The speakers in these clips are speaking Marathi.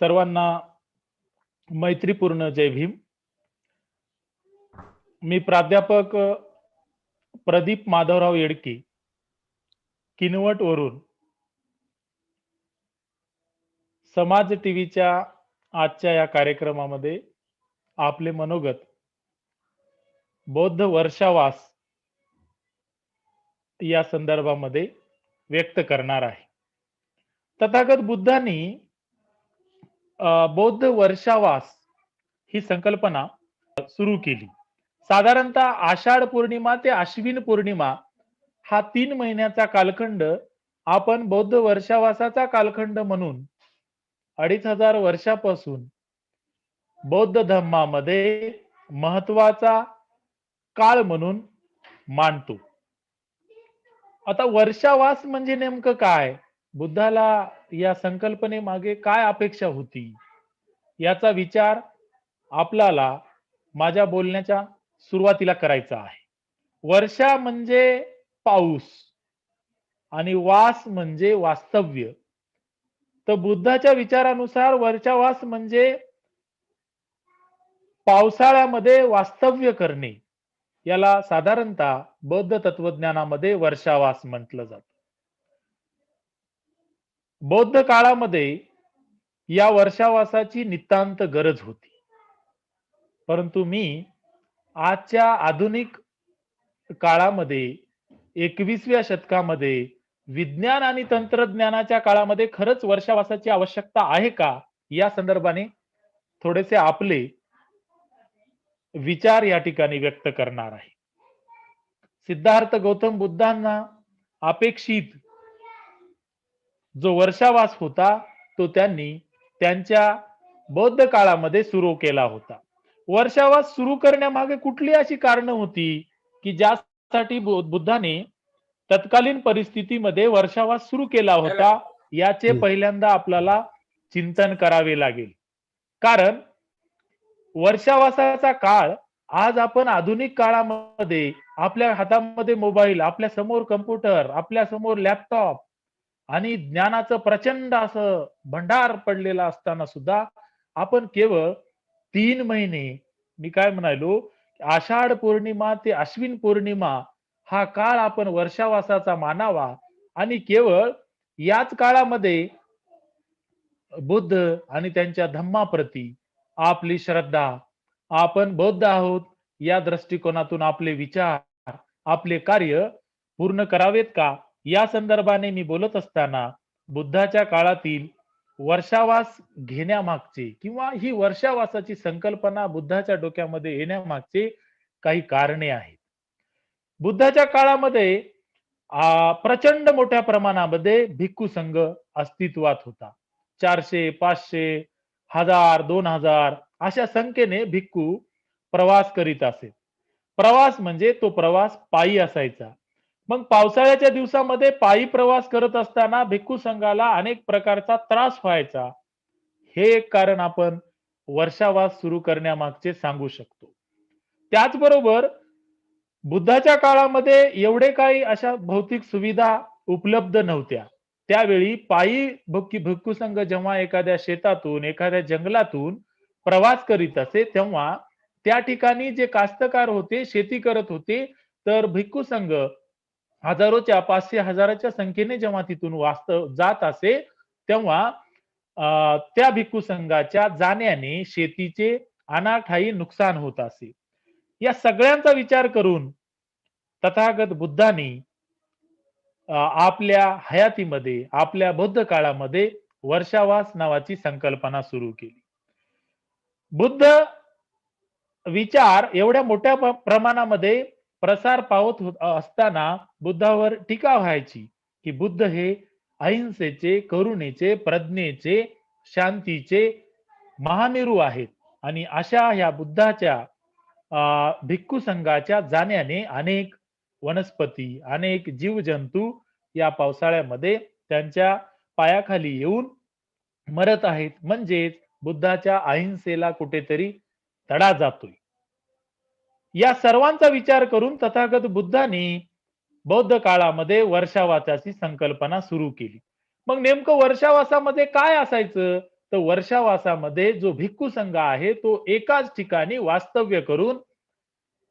सर्वांना मैत्रीपूर्ण जय भीम. मी प्राध्यापक प्रदीप माधवराव येडके किनवट वरून समाज टीव्हीच्या आजच्या या कार्यक्रमामध्ये आपले मनोगत बौद्ध वर्षावास या संदर्भामध्ये व्यक्त करणार आहे. तथागत बुद्धांनी बौद्ध वर्षावास ही संकल्पना सुरू केली. साधारणतः आषाढ पौर्णिमा ते आश्विन पौर्णिमा हा तीन महिन्याचा कालखंड आपण बौद्ध वर्षावासाचा कालखंड म्हणून अडीच हजार वर्षापासून बौद्ध धर्मामध्ये महत्त्वाचा काळ म्हणून मानतो. आता वर्षावास म्हणजे नेमकं काय? बुद्धाला या संकल्पनेमागे काय अपेक्षा होती? याचा विचार आपल्याला माझ्या बोलण्याच्या सुरुवातीला करायचा आहे. वर्षा म्हणजे पाऊस आणि वास म्हणजे वास्तव्य. तर बुद्धाच्या विचारानुसार वर्षावास म्हणजे पावसाळ्यामध्ये वास्तव्य करणे. याला साधारणतः बौद्ध तत्वज्ञानामध्ये वर्षावास म्हटलं जातं. बौद्ध काळामध्ये या वर्षावासाची नितांत गरज होती. परंतु मी आजच्या आधुनिक काळामध्ये एकवीसव्या शतकामध्ये विज्ञान आणि तंत्रज्ञानाच्या काळामध्ये खरंच वर्षावासाची आवश्यकता आहे का? या संदर्भाने थोडेसे आपले विचार या ठिकाणी व्यक्त करणार आहे. सिद्धार्थ गौतम बुद्धांना अपेक्षित जो वर्षावास होता तो त्यांनी त्यांच्या बौद्ध काळामध्ये सुरू केला होता वर्षावास सुरू करण्यामागे कुठली अशी कारणं होती की ज्यासाठी बुद्धाने तत्कालीन परिस्थितीमध्ये वर्षावास सुरू केला होता याचे. पहिल्यांदा आपल्याला चिंतन करावे लागेल कारण वर्षावासाचा काळ आज आपण आधुनिक काळामध्ये आपल्या हातामध्ये मोबाईल आपल्यासमोर कम्प्युटर आपल्यासमोर लॅपटॉप आणि ज्ञानाचं प्रचंड असं भंडार पडलेला असताना सुद्धा आपण केवळ तीन महिने मी काय म्हणालो आषाढ पौर्णिमा ते अश्विन पौर्णिमा हा काळ आपण वर्षावासाचा मानावा आणि केवळ याच काळामध्ये बुद्ध आणि त्यांच्या धम्माप्रती आपली श्रद्धा आपण बौद्ध आहोत या दृष्टिकोनातून आपले विचार आपले कार्य पूर्ण करावेत का? या संदर्भाने मी बोलत असताना बुद्धाच्या काळातील वर्षावास घेण्यामागचे किंवा ही वर्षावासाची संकल्पना बुद्धाच्या डोक्यामध्ये येण्यामागचे काही कारणे आहेत. बुद्धाच्या काळामध्ये प्रचंड मोठ्या प्रमाणामध्ये भिक्खू संघ अस्तित्वात होता. चारशे पाचशे हजार दोन हजार अशा संख्येने भिक्खू प्रवास करीत असे. प्रवास म्हणजे तो प्रवास पायी असायचा. मग पावसाळ्याच्या दिवसामध्ये पायी प्रवास करत असताना भिक्खू संघाला अनेक प्रकारचा त्रास व्हायचा. हे एक कारण आपण वर्षावास सुरू करण्यामागचे सांगू शकतो. त्याचबरोबर बुद्धाच्या काळामध्ये एवढे काही अशा भौतिक सुविधा उपलब्ध नव्हत्या. त्यावेळी पायी भक्की भिक्खू संघ जेव्हा एखाद्या शेतातून एखाद्या जंगलातून प्रवास करीत असे तेव्हा त्या ठिकाणी जे कास्तकार होते शेती करत होते तर भिक्खू संघ हजारोच्या पाचशे हजाराच्या संख्येने जेव्हा तिथून वास्तव जात असे तेव्हा त्या भिक्खू संघाच्या जाण्याने शेतीचे अनाठाई नुकसान होत असे. या सगळ्यांचा विचार करून तथागत बुद्धांनी आपल्या हयातीमध्ये आपल्या बौद्ध काळामध्ये वर्षावास नावाची संकल्पना सुरू केली. बुद्ध विचार एवढ्या मोठ्या प्रमाणामध्ये प्रसार पावत होत असताना बुद्धावर टीका व्हायची की बुद्ध हे अहिंसेचे करुणेचे प्रज्ञेचे शांतीचे महामेरू आहेत. आणि अशा ह्या बुद्धाच्या अं, भिक्खू संघाच्या जाण्याने अनेक वनस्पती अनेक जीवजंतू या पावसाळ्यामध्ये त्यांच्या पायाखाली येऊन मरत आहेत. म्हणजेच बुद्धाच्या अहिंसेला कुठेतरी तडा जातोय. या सर्वांचा विचार करून तथागत बुद्धांनी बौद्ध काळामध्ये वर्षावासाची संकल्पना सुरू केली. मग नेमकं वर्षावासामध्ये काय असायचं? तर वर्षावासामध्ये जो भिक्खू संघ आहे तो एकाच ठिकाणी वास्तव्य करून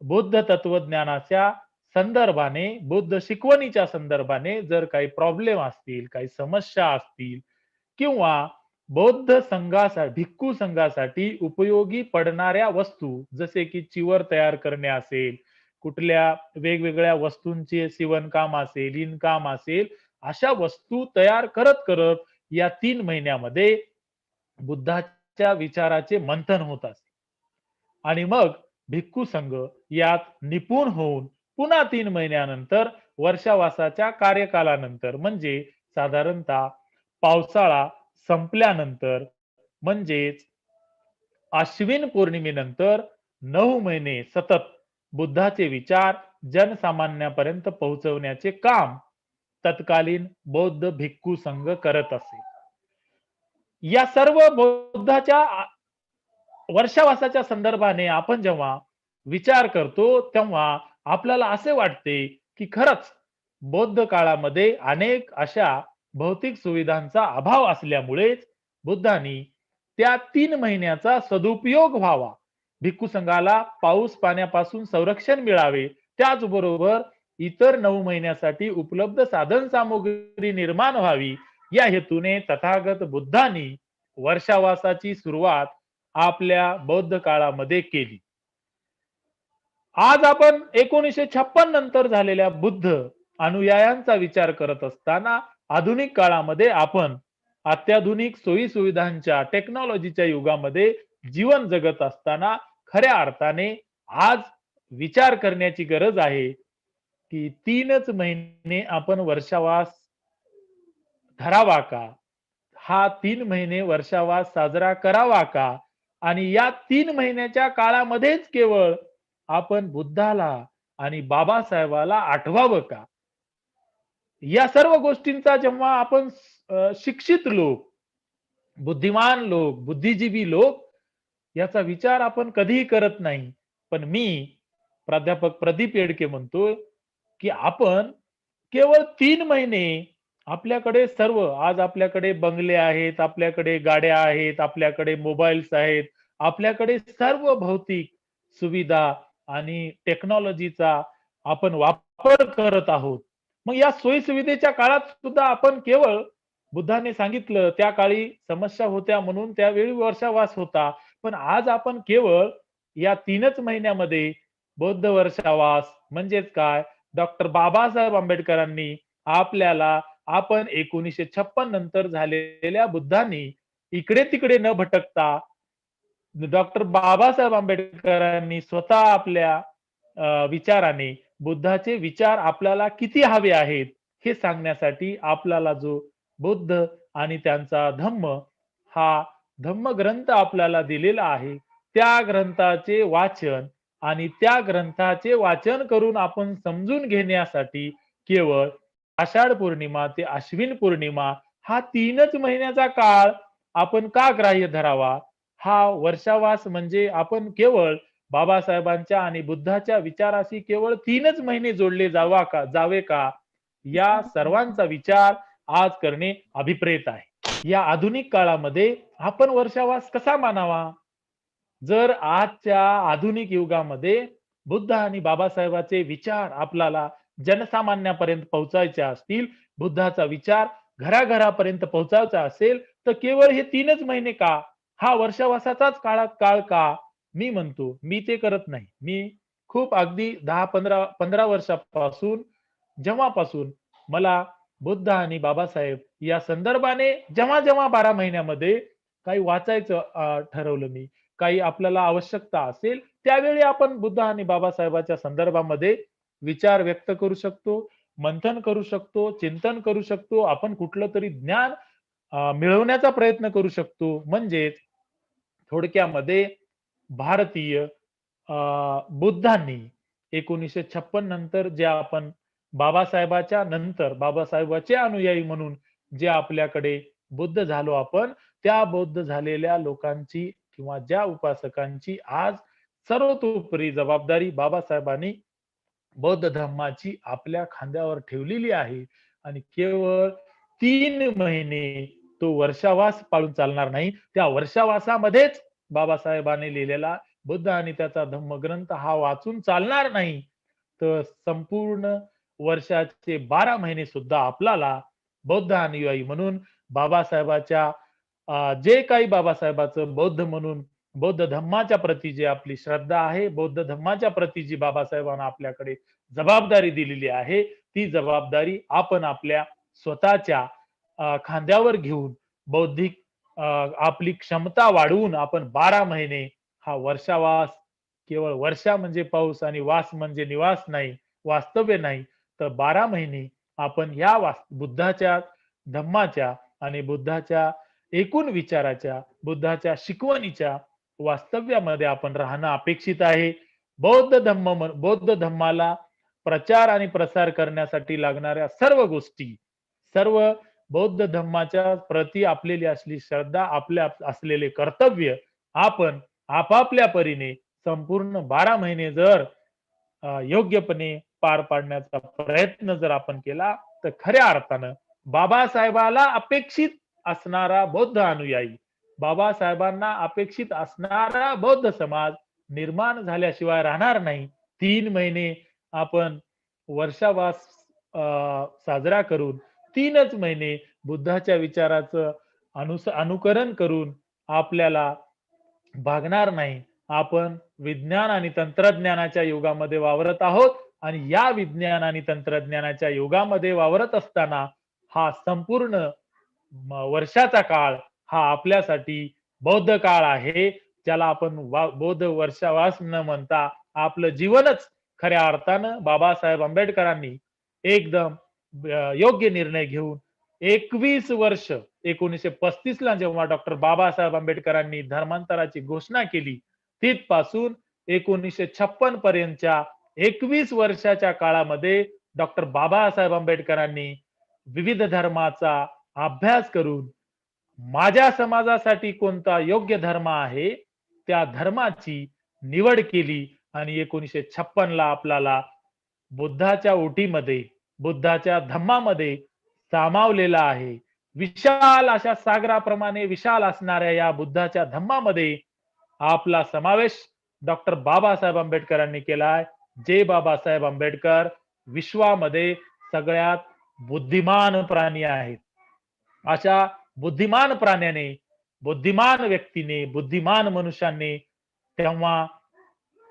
बुद्ध तत्वज्ञानाच्या संदर्भाने बुद्ध शिकवणीच्या संदर्भाने जर काही प्रॉब्लेम असतील काही समस्या असतील किंवा बौद्ध संघासाठी भिक्खू संघासाठी उपयोगी पडणाऱ्या वस्तू जसे की चिवर तयार करणे असेल कुठल्या वेगवेगळ्या वस्तूंचे शिवणकाम असेल इनकाम असेल अशा वस्तू तयार करत करत या तीन महिन्यामध्ये बुद्धाच्या विचाराचे मंथन होत असते आणि मग भिक्खू संघ यात निपुण होऊन पुन्हा तीन महिन्यानंतर वर्षावासाच्या कार्यकालानंतर म्हणजे साधारणतः पावसाळा संपल्यानंतर म्हणजेच अश्विन पौर्णिमेनंतर नऊ महिने सतत बुद्धाचे विचार जनसामान्यापर्यंत पोहोचवण्याचे काम तत्कालीन बौद्ध भिक्खू संघ करत असे. या सर्व बौद्धाच्या वर्षावासाच्या संदर्भाने आपण जेव्हा विचार करतो तेव्हा आपल्याला असे वाटते की खरंच बौद्ध काळामध्ये अनेक अशा भौतिक सुविधांचा अभाव असल्यामुळेच बुद्धांनी त्या तीन महिन्याचा सदुपयोग व्हावा. भिक्खू संघाला पाऊस पाण्यापासून संरक्षण मिळावे. त्याचबरोबर इतर नऊ महिन्यासाठी उपलब्ध साधन सामुग्री निर्माण व्हावी. या हेतूने तथागत बुद्धांनी वर्षावासाची सुरुवात आपल्या बौद्ध काळामध्ये केली. आज आपण एकोणीसशे छप्पन नंतर झालेल्या बुद्ध अनुयायांचा विचार करत असताना आधुनिक काळामध्ये आपण अत्याधुनिक सोयी सुविधांच्या टेक्नॉलॉजीच्या युगामध्ये जीवन जगत असताना खऱ्या अर्थाने आज विचार करण्याची गरज आहे की तीनच महिने आपण वर्षावास धरावा का? हा तीन महिने वर्षावास साजरा करावा का? आणि या तीन महिन्याच्या काळामध्येच केवळ आपण बुद्धाला आणि बाबासाहेबाला आठवावं का? या सर्व गोष्टींचा जेव्हा आपण शिक्षित लोक बुद्धिमान लोक बुद्धिजीवी लोक याचा विचार आपण कधीही करत नाही. पण मी प्राध्यापक प्रदीप येडके म्हणतोय की आपण केवळ तीन महिने आपल्याकडे सर्व आज आपल्याकडे बंगले आहेत आपल्याकडे गाड्या आहेत आपल्याकडे मोबाईल्स आहेत आपल्याकडे सर्व भौतिक सुविधा आणि टेक्नॉलॉजीचा आपण वापर करत आहोत. मग या सोयीसुविधेच्या काळात सुद्धा आपण केवळ बुद्धाने सांगितलं त्या काळी समस्या होत्या म्हणून त्यावेळी वर्षावास होता. पण आज आपण केवळ या तीनच महिन्यामध्ये बौद्ध वर्षावास म्हणजेच काय? डॉक्टर बाबासाहेब आंबेडकरांनी आपल्याला आपण एकोणीसशे छप्पन नंतर झालेल्या बुद्धांनी इकडे तिकडे न भटकता डॉक्टर बाबासाहेब आंबेडकरांनी स्वतः आपल्या विचाराने बुद्धाचे विचार आपल्याला किती हवे आहेत हे सांगण्यासाठी आपल्याला जो बुद्ध आणि त्यांचा धम्म हा धम्म ग्रंथ आपल्याला दिलेला आहे त्या ग्रंथाचे वाचन आणि त्या ग्रंथाचे वाचन करून आपण समजून घेण्यासाठी केवळ आषाढ पौर्णिमा ते अश्विन पौर्णिमा हा तीनच महिन्याचा काळ आपण का ग्राह्य धरावा? हा वर्षावास म्हणजे आपण केवळ बाबासाहेबांच्या आणि बुद्धाच्या विचाराशी केवळ तीनच महिने जोडले जावा का जावे का? या सर्वांचा विचार आज करणे अभिप्रेत आहे. या आधुनिक काळामध्ये आपण वर्षावास कसा मानावा? जर आजच्या आधुनिक युगामध्ये बुद्ध आणि बाबासाहेबाचे विचार आपल्याला जनसामान्यापर्यंत पोहोचायचे असतील बुद्धाचा विचार घराघरापर्यंत पोहोचायचा असेल तर केवळ हे तीनच महिने का? हा वर्षावासाचाच काळात काळ का? मी म्हणतो मी ते करत नाही. मी खूप अगदी दहा पंधरा पंधरा वर्षापासून जेव्हापासून मला बुद्ध आणि बाबासाहेब या संदर्भाने जेव्हा जेव्हा बारा महिन्यामध्ये काही वाचायचं ठरवलं मी काही आपल्याला आवश्यकता असेल त्यावेळी आपण बुद्ध आणि बाबासाहेबाच्या संदर्भामध्ये विचार व्यक्त करू शकतो मंथन करू शकतो चिंतन करू शकतो आपण कुठलं तरी ज्ञान मिळवण्याचा प्रयत्न करू शकतो. म्हणजेच थोडक्यामध्ये भारतीय बुद्धांनी एकोणीसशे छप्पन नंतर जे आपण बाबासाहेबाच्या नंतर बाबासाहेबाचे अनुयायी म्हणून जे आपल्याकडे बुद्ध झालो आपण त्या बौद्ध झालेल्या लोकांची किंवा ज्या उपासकांची आज सर्वतोपरी जबाबदारी बाबासाहेबांनी बौद्ध धर्माची आपल्या खांद्यावर ठेवलेली आहे. आणि केवळ तीन महिने तो वर्षावास पाळून चालणार नाही. त्या वर्षावासामध्येच बाबासाहेबांनी लिहिलेला बुद्ध आणि त्याचा धम्मग्रंथ हा वाचून चालणार नाही तर संपूर्ण वर्षाचे बारा महिने सुद्धा आपल्याला बौद्ध अनुयायी म्हणून बाबासाहेबाच्या जे काही बाबासाहेबाचं बौद्ध म्हणून बौद्ध धम्माच्या प्रती जी आपली श्रद्धा आहे बौद्ध धम्माच्या प्रती जी बाबासाहेबांना आपल्याकडे जबाबदारी दिलेली आहे ती जबाबदारी आपण आपल्या स्वतःच्या खांद्यावर घेऊन बौद्धिक आपली क्षमता वाढवून आपण बारा महिने हा वर्षावास केवळ वर्षा म्हणजे पाऊस आणि वास म्हणजे निवास नाही वास्तव्य नाही तर बारा महिने आपण या वास बुद्धाच्या धम्माच्या आणि बुद्धाच्या एकूण विचाराच्या बुद्धाच्या शिकवणीच्या वास्तव्यामध्ये आपण राहणं अपेक्षित आहे. बौद्ध धम्म बौद्ध धम्माला प्रचार आणि प्रसार करण्यासाठी लागणाऱ्या सर्व गोष्टी सर्व बौद्ध धम्माच्या प्रती आपलेली असली श्रद्धा आपल्या असलेले कर्तव्य आपण आपापल्या परीने संपूर्ण बारा महिने जर योग्यपणे पार पाडण्याचा प्रयत्न जर आपण केला तर खऱ्या अर्थानं बाबासाहेबाला अपेक्षित असणारा बौद्ध अनुयायी बाबासाहेबांना अपेक्षित असणारा बौद्ध समाज निर्माण झाल्याशिवाय राहणार नाही. तीन महिने आपण वर्षावास साजरा करून तीनच महिने बुद्धाच्या विचाराचं अनुस अनुकरण करून आपल्याला भागणार नाही. आपण विज्ञान आणि तंत्रज्ञानाच्या युगामध्ये वावरत आहोत आणि या विज्ञान आणि तंत्रज्ञानाच्या युगामध्ये वावरत असताना हा संपूर्ण वर्षाचा काळ हा आपल्यासाठी बौद्ध काळ आहे. ज्याला आपण बौद्ध वर्षावास न म्हणता आपलं जीवनच खऱ्या अर्थानं बाबासाहेब आंबेडकरांनी एकदम योग्य निर्णय घेऊन एकवीस वर्ष एकोणीसशे पस्तीस ला जेव्हा डॉक्टर बाबासाहेब आंबेडकरांनी धर्मांतराची घोषणा केली तिथपासून एकोणीसशे छप्पन पर्यंतच्या एकवीस वर्षाच्या काळामध्ये डॉक्टर बाबासाहेब आंबेडकरांनी विविध धर्माचा अभ्यास करून माझ्या समाजासाठी कोणता योग्य धर्म आहे त्या धर्माची निवड केली आणि एकोणीसशे छप्पन ला आपल्याला बुद्धाच्या ओटीमध्ये बुद्धाच्या धम्मामध्ये सामावलेला आहे. विशाल अशा सागराप्रमाणे विशाल असणाऱ्या या बुद्धाच्या धम्मामध्ये आपला समावेश डॉक्टर बाबासाहेब आंबेडकरांनी केलाय. जे बाबासाहेब आंबेडकर विश्वामध्ये सगळ्यात बुद्धिमान प्राणी आहेत. अशा बुद्धिमान प्राण्याने बुद्धिमान व्यक्तीने बुद्धिमान मनुष्याने तेव्हा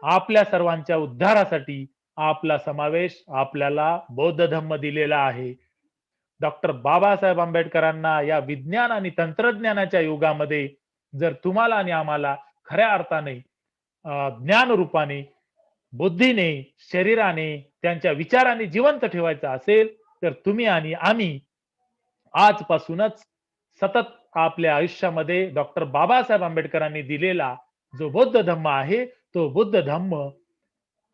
आपल्या सर्वांच्या उद्धारासाठी आपला समावेश आपल्याला बौद्ध धम्म दिलेला आहे. डॉक्टर बाबासाहेब आंबेडकरांना या विज्ञान आणि तंत्रज्ञानाच्या युगामध्ये जर तुम्हाला आणि आम्हाला खऱ्या अर्थाने ज्ञान रूपाने बुद्धीने शरीराने त्यांच्या विचाराने जिवंत ठेवायचं असेल तर तुम्ही आणि आम्ही आजपासूनच सतत आपल्या आयुष्यामध्ये डॉक्टर बाबासाहेब आंबेडकरांनी दिलेला जो बौद्ध धम्म आहे तो बुद्ध धम्म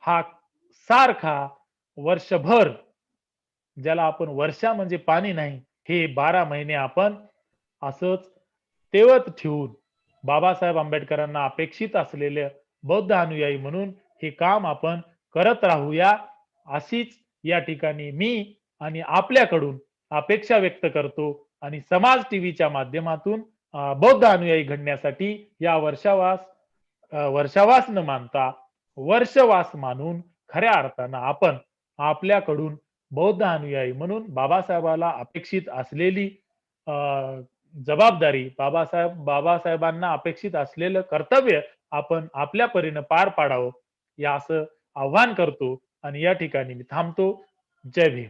हा सारखा वर्षभर ज्याला आपण वर्षा म्हणजे पाणी नाही हे बारा महिने आपण असंच तेवत ठेवून बाबासाहेब आंबेडकरांना अपेक्षित असलेले बौद्ध अनुयायी म्हणून हे काम आपण करत राहूया अशीच या ठिकाणी मी आणि आपल्याकडून अपेक्षा व्यक्त करतो आणि समाज टीव्हीच्या माध्यमातून बौद्ध अनुयायी घडण्यासाठी या वर्षावास वर्षावास न मानता वर्षवास मानून खऱ्या अर्थानं आपण आपल्याकडून बौद्ध अनुयायी म्हणून बाबासाहेबाला अपेक्षित असलेली जबाबदारी बाबासाहेब बाबासाहेबांना अपेक्षित असलेलं कर्तव्य आपण आपल्या परीनं पार पाडावं या असं आव्हान करतो आणि या ठिकाणी मी थांबतो. जय भीम.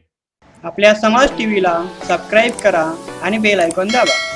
आपल्या समाज टीव्हीला सबस्क्राईब करा आणि बेल ऐकून दाबा.